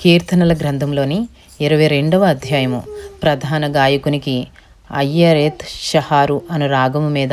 కీర్తనల గ్రంథంలోని ఇరవై రెండవ అధ్యాయము. ప్రధాన గాయకునికి అయ్యరేత్ షహారు అను రాగము మీద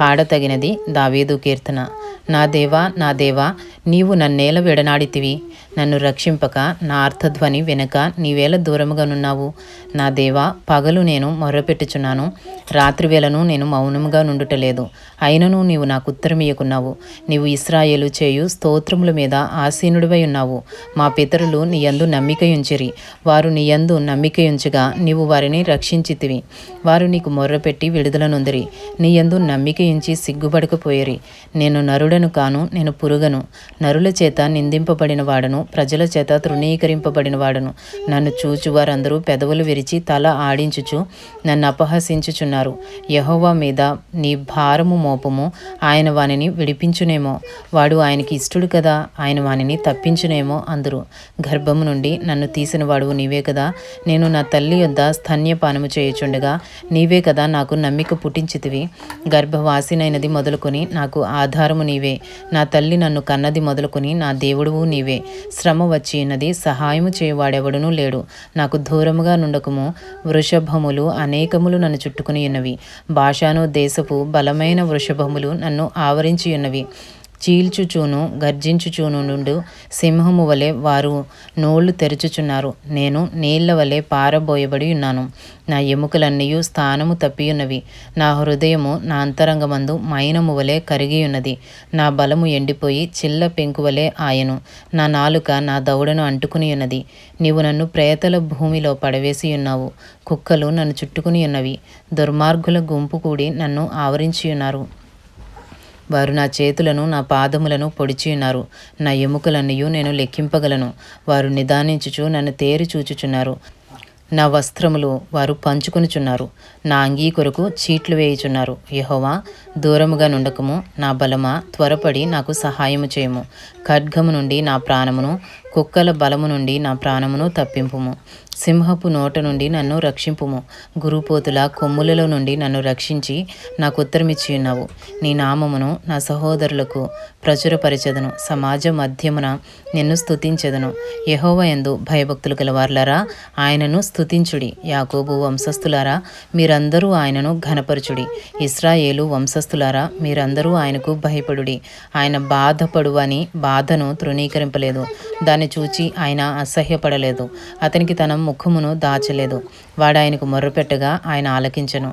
పాడతగినది దావీదు కీర్తన. నా దేవా నా దేవా నీవు నన్నేల విడనాడితివి. నన్ను రక్షింపక నా అర్థధ్వని వెనుక నీవేళ దూరముగానున్నావు. నా దేవా పగలు నేను మొర్రపెట్టుచున్నాను రాత్రివేళను నేను మౌనముగా నుండుటలేదు. అయినను నీవు నాకు ఉత్తరమియకున్నావు నీవు ఇస్రాయేలు చేయు స్తోత్రముల మీద ఆసీనుడివై ఉన్నావు మా పితరులు నీయందు నమ్మికయుంచిరి. వారు నీయందు నమ్మికయుంచగా నీవు వారిని రక్షించితివి. వారు నీకు మొర్రపెట్టి విడుదల నొందిరి. నీయందు నమ్మికయుంచి సిగ్గుపడకపోయిరి. నేను నరుడను కాను నేను పురుగను. నరుల చేత నిందింపబడిన వాడను ప్రజల చేత తృణీకరింపబడిన వాడను నన్ను చూచు వారందరూ పెదవులు విరిచి తల ఆడించుచు నన్ను అపహసించుచున్నారు. యహోవా మీద నీ భారము మోపము ఆయన వానిని విడిపించునేమో. వాడు ఆయనకి ఇష్టడు కదా ఆయన వానిని తప్పించునేమో అందరు. గర్భము నుండి నన్ను తీసిన వాడు నీవే కదా నేను నా తల్లి యొద్ద స్తన్యపానము చేయుచుండగా నీవే కదా నాకు నమ్మిక పుట్టించితివి. గర్భవాసినైనది మొదలుకొని నాకు ఆధారము నీవే. నా తల్లి నన్ను కన్నది మొదలుకొని నా దేవుడువు నీవే. శ్రమ వచ్చినది సహాయము చేయవాడెవడునూ లేడు. నాకు దూరముగా నుండకము వృషభములు అనేకములు నన్ను చుట్టుకుని ఉన్నవి. భాషాను దేశపు బలమైన వృషభములు నన్ను ఆవరించి ఉన్నవి. చీల్చుచూను గర్జించుచూను నుండు సింహము వలె వారు నోళ్ళు తెరుచుచున్నారు. నేను నీళ్ళ వలె పారబోయబడి ఉన్నాను. నా ఎముకలన్నీయు స్థానము తప్పియున్నవి. నా హృదయము నా అంతరంగమందు మైనము వలె కరిగియున్నది. నా బలము ఎండిపోయి చిల్ల పెంకువలే ఆయను. నా నాలుక నా దౌడను అంటుకుని ఉన్నది నీవు నన్ను ప్రేతల భూమిలో పడవేసి ఉన్నావు కుక్కలు నన్ను చుట్టుకుని ఉన్నవి దుర్మార్గుల గుంపు కూడి నన్ను ఆవరించి ఉన్నారు వారు నా చేతులను నా పాదములను పొడిచి ఉన్నారు. నా ఎముకలన్నీ నేను లెక్కింపగలను. వారు నిదానించుచు నన్ను తేరి చూచుచున్నారు. నా వస్త్రములు వారు పంచుకొనుచున్నారు. నా అంగీ కొరకు చీట్లు వేయుచున్నారు. యహోవా దూరముగా నుండకము. నా బలమా త్వరపడి నాకు సహాయము చేయము. ఖడ్గము నుండి నా ప్రాణమును కుక్కల బలము నుండి నా ప్రాణమును తప్పింపుము. సింహపు నోట నుండి నన్ను రక్షింపుము. గురుపోతుల కొమ్ములలో నుండి నన్ను రక్షించి నాకు ఉత్తరమిచ్చి ఉన్నావు నీ నామమును నా సహోదరులకు ప్రచురపరిచెదను. సమాజ మధ్యమున నిన్ను స్థుతించెదను యహోవ ఎందు భయభక్తులు గలవార్లరా ఆయనను స్థుతించుడి యాకోబు వంశస్థులారా మీరందరూ ఆయనను ఘనపరచుడి. ఇస్రాయేలు వంశస్థులారా మీరందరూ ఆయనకు భయపడుడి. ఆయన బాధపడువని బాధను తృణీకరింపలేదు. దాని దాన్ని చూచి ఆయన అసహ్యపడలేదు. అతనికి తన ముఖమును దాచలేదు. వాడాయనకు మొర్రపెట్టగా ఆయన ఆలకించను.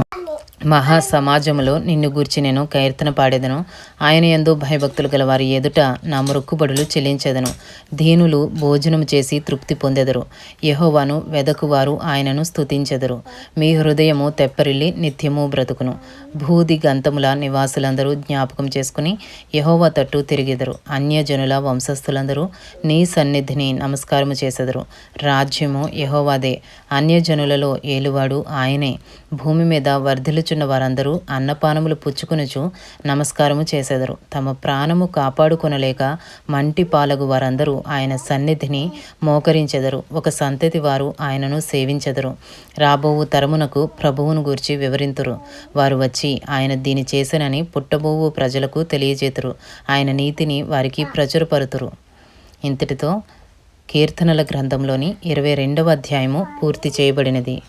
మహా సమాజములో నిన్ను గూర్చి నేను కీర్తన పాడేదను. ఆయన ఎందు భయభక్తులు గల వారి ఎదుట నా మొక్కుబడులు చెల్లించేదను. దీనులు భోజనం చేసి తృప్తి పొందెదరు. యహోవాను వెదకువారు ఆయనను స్తుతించెదరు. మీ హృదయము తెప్పరిల్లి నిత్యము బ్రతుకును. భూది గంతముల నివాసులందరూ జ్ఞాపకం చేసుకుని యహోవా తట్టు తిరిగెదరు. అన్యజనుల వంశస్థులందరూ నీ సన్నిధిని నమస్కారము చేసెదరు. రాజ్యము యహోవాదే. అన్యజనులలో ఏలువాడు ఆయనే. భూమి మీద కూర్చున్న వారందరూ అన్నపానములు పుచ్చుకునుచు నమస్కారము చేసెదరు. తమ ప్రాణము కాపాడుకొనలేక మంటి పాలగు వారందరూ ఆయన సన్నిధిని మోకరించెదరు. ఒక సంతతి వారు ఆయనను సేవించెదరు. రాబోవు తరమునకు ప్రభువును గూర్చి వివరింతురు. వారు వచ్చి ఆయన దీని చేసనని పుట్టబోవు ప్రజలకు తెలియజేతురు. ఆయన నీతిని వారికి ప్రచురపరుతురు. ఇంతటితో కీర్తనల గ్రంథంలోని ఇరవై రెండవ అధ్యాయము పూర్తి చేయబడినది.